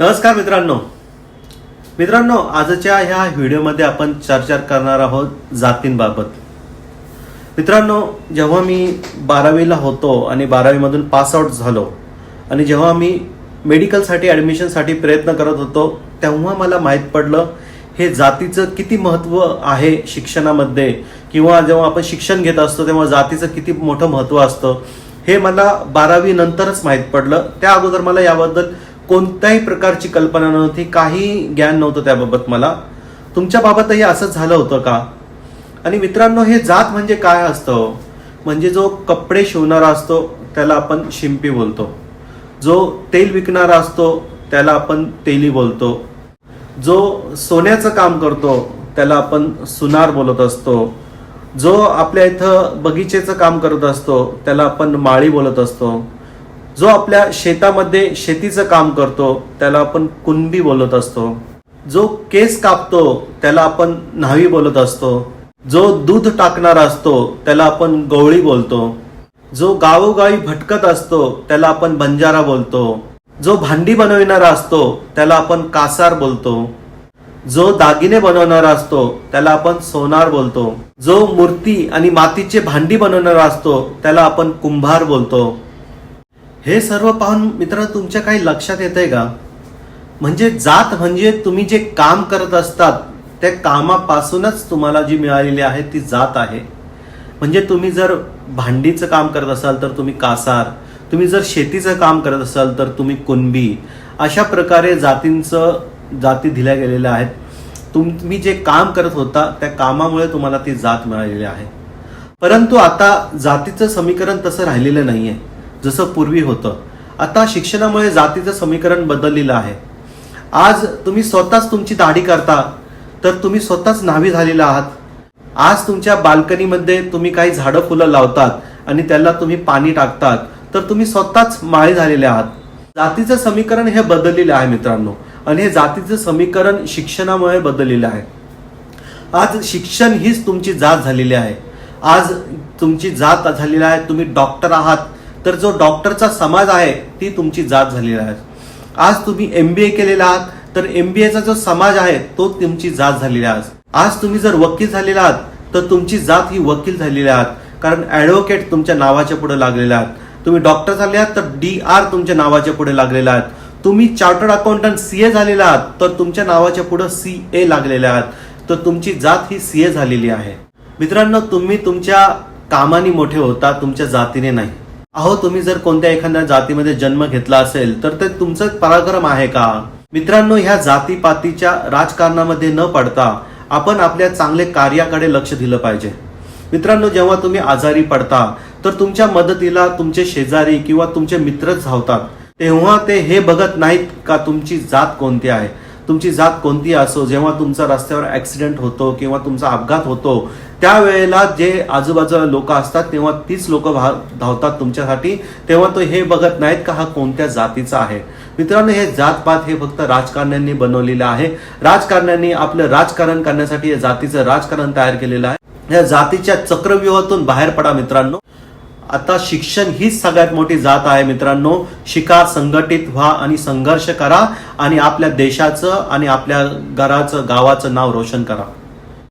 नमस्कार मित्रांनो. मित्रांनो आजच्या ह्या व्हिडिओमध्ये आपण चर्चा करणार आहोत जातींबाबत. मित्रांनो जेव्हा मी बारावीला होतो आणि बारावीमधून पास आउट झालो आणि जेव्हा मी मेडिकलसाठी ॲडमिशनसाठी प्रयत्न करत होतो तेव्हा मला माहीत पडलं हे जातीचं किती महत्त्व आहे शिक्षणामध्ये? किंवा जेव्हा आपण शिक्षण घेत असतो तेव्हा जातीचं किती मोठं महत्त्व असतं? हे मला बारावी नंतरच माहीत पडलं. त्या अगोदर मला याबद्दल कोणत्याही प्रकारची कल्पना नव्हती काही ज्ञान नव्हतं त्याबाबत मला. तुमच्या बाबतही असंच झालं होतं का? आणि मित्रांनो हे जात म्हणजे काय असतं? म्हणजे जो कपडे शिवणारा असतो त्याला आपण शिंपी बोलतो. जो तेल विकणारा असतो त्याला आपण तेली बोलतो. जो सोन्याचं काम करतो त्याला आपण सुनार बोलत असतो. जो आपल्या इथं बगीचेचं काम करत असतो त्याला आपण माळी बोलत असतो. जो आपल्या शेतामध्ये शेतीचं काम करतो त्याला आपण कुणबी बोलत असतो. जो केस कापतो त्याला आपण न्हावी बोलत असतो. जो दूध टाकणारा असतो त्याला आपण गवळी बोलतो. जो गावोगावी भटकत असतो त्याला आपण बंजारा बोलतो. जो भांडी बनविणारा असतो त्याला आपण कासार बोलतो. जो दागिने बनवणारा असतो त्याला आपण सोनार बोलतो. जो मूर्ती आणि मातीचे भांडी बनवणारा असतो त्याला आपण कुंभार बोलतो. हे सर्व पाहून मित्र तुमच्या काही लक्षात येतंय का? म्हणजे जात म्हणजे तुम्ही जे काम करत असतात त्या कामापासूनच तुम्हाला जी मिळालेली आहे ती जात आहे. म्हणजे तुम्ही जर भांडीचं काम करत असाल तर तुम्ही कासार. तुम्ही जर शेतीचं काम करत असाल तर तुम्ही कुणबी. अशा प्रकारे जातींचं जाती दिल्या गेलेल्या आहेत. तुम्ही जे काम करत होता त्या कामामुळे तुम्हाला ती जात मिळालेली आहे. परंतु आता जातीचं समीकरण तसं राहिलेलं नाही आहे जसं पूर्वी होतं. आता शिक्षणामुळे जातीचं समीकरण बदललेलं आहे. आज तुम्ही स्वतःच तुमची दाढी करता तर तुम्ही स्वतःच न्हावी झालेला आहात. आज तुमच्या बाल्कनीमध्ये तुम्ही काही झाडं फुलं लावतात आणि त्याला तुम्ही पाणी टाकतात तर तुम्ही स्वतःच माळी झालेले आहात. जातीचं समीकरण हे बदललेलं आहे मित्रांनो आणि हे जातीचं समीकरण शिक्षणामुळे बदललेलं आहे. आज शिक्षण हीच तुमची जात झालेली आहे. आज तुमची जात झालेली आहे तुम्ही डॉक्टर आहात तर जो डॉक्टरचा समाज आहे ती तुमची जात झालेली आहे. आज तुम्ही एम बी ए केलेला आहात तर एम बी एचा जो समाज आहे तो तुमची जात झालेली आहे. आज तुम्ही जर वकील झालेला आहात तर तुमची जात ही वकील झालेली आहात कारण ॲडव्होकेट तुमच्या नावाच्या पुढे लागलेले आहात. तुम्ही डॉक्टर झाले आहात तर डी आर तुमच्या नावाच्या पुढे लागलेला आहात. तुम्ही चार्टर्ड अकाउंटंट सी ए झालेला आहात तर तुमच्या नावाच्या पुढे सी ए लागलेले आहात. तर तुमची जात ही सी ए झालेली आहे. मित्रांनो तुम्ही तुमच्या कामाने मोठे होता तुमच्या जातीने नाही. अहो तुम्ही जर कोणत्या एखाद्या जातीमध्ये जन्म घेतला असेल तर ते तुमचं पराक्रम आहे का? मित्रांनो ह्या जातीपातीच्या राजकारणामध्ये न पडता आपण आपल्या चांगले कार्याकडे लक्ष दिलं पाहिजे. मित्रांनो जेव्हा तुम्ही आजारी पडता तर तुमच्या मदतीला तुमचे शेजारी किंवा तुमचे मित्रच धावतात. तेव्हा ते हे बघत नाहीत का तुमची जात कोणती आहे? तुमची जात कोणती असो जेव्हा तुमचा रस्त्यावर ऍक्सिडेंट होतो किंवा तुमचा अपघात होतो त्यावेळेला जे आजूबाजूला लोक असतात तेव्हा तीच लोक धावतात तुमच्यासाठी. तेव्हा तो हे बघत नाहीत का हा कोणत्या जातीचा आहे. मित्रांनो हे जातपात हे फक्त राजकारण्यांनी बनवलेलं आहे. राजकारण्यांनी आपलं राजकारण करण्यासाठी या जातीचं राजकारण तयार केलेलं आहे. या जातीच्या चक्रव्यूहातून बाहेर पडा मित्रांनो. आता शिक्षण हीच सगळ्यात मोठी जात आहे मित्रांनो. शिका संघटित व्हा आणि संघर्ष करा आणि आपल्या देशाचं आणि आपल्या घराचं गावाचं नाव रोशन करा.